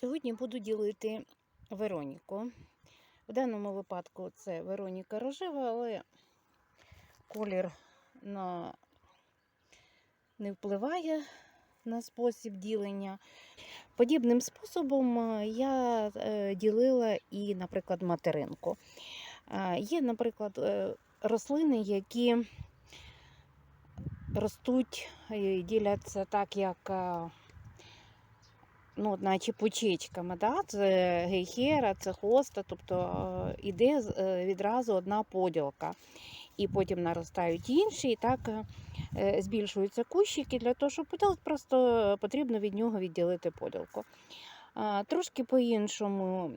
Сьогодні буду ділити Вероніку. В даному випадку це Вероніка рожева, але колір на... не впливає на спосіб ділення. Подібним способом е, я е, ділила і, наприклад, материнку. Е, Є, наприклад, рослини, які ростуть діляться так, як ну, наче почечками. Да? Це гейхера, це хоста, тобто е, іде е, відразу одна поділка. І потім наростають інші, і так е, збільшуються кущики. Для того, щоб поділити, просто потрібно від нього відділити поділку. Трошки по-іншому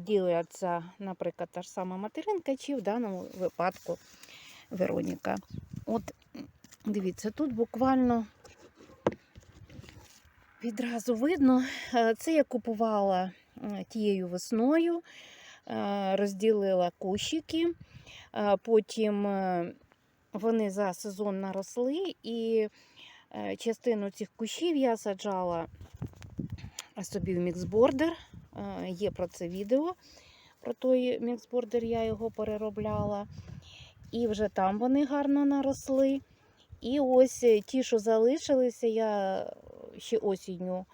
діляться, наприклад, та ж сама материнка, чи в даному випадку Вероніка. От дивіться, тут буквально відразу видно. Е, Це я купувала тією весною, е, розділила кущики, е, потім вони за сезон наросли, і частину цих кущів я саджала собі в міксбордер. Є про це відео. Про той міксбордер я його переробляла. І вже там вони гарно наросли. І ось ті, що залишилися, я ще осінню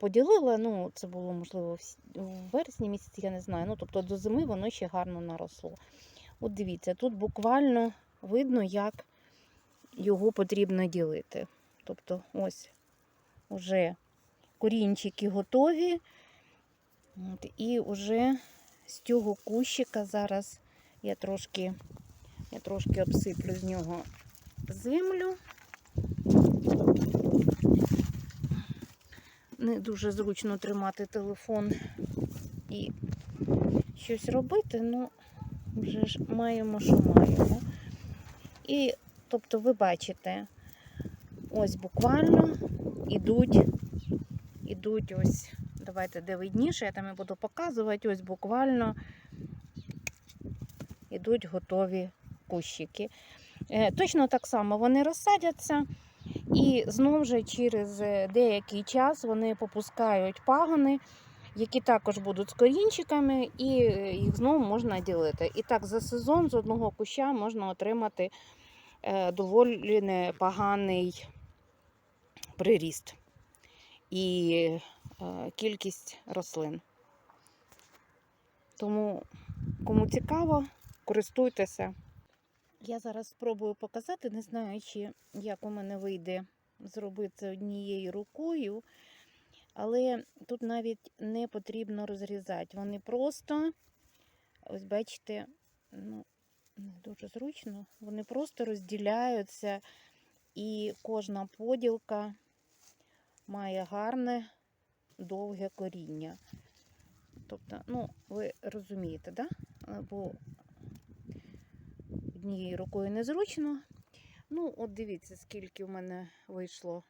поділила. Ну, це було, можливо, в вересні місяці, я не знаю. Ну, тобто до зими воно ще гарно наросло. От дивіться, тут буквально видно, як його потрібно ділити. Тобто, ось уже корінчики готові. От, і вже з цього кущика зараз я трошки, я трошки обсиплю з нього землю. Не дуже зручно тримати телефон і щось робити, ну вже ж маємо, що маємо. І, тобто, ви бачите, ось буквально ідуть, ідуть ось, давайте де видніше, я там і буду показувати, ось буквально ідуть готові кущики. Е, Точно так само вони розсадяться, і знову ж через е, деякий час вони попускають пагони, які також будуть з корінчиками, і е, їх знову можна ділити. І так за сезон з одного куща можна отримати е, доволі непоганий приріст і кількість рослин. Тому, кому цікаво, користуйтеся. Я зараз спробую показати, не знаю, чи як у мене вийде зробити однією рукою, але тут навіть не потрібно розрізати. Вони просто, ось бачите, ну, не дуже зручно, вони просто розділяються, і кожна поділка має гарне довге коріння. Тобто, ну, ви розумієте, да? Бо однією рукою незручно. Ну, от дивіться, скільки в мене вийшло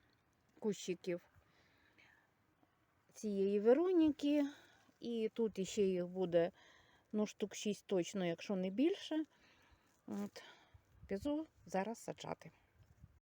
кущиків цієї Вероніки. І тут іще їх буде ну, штук 6 точно, якщо не більше. От, Піду зараз саджати.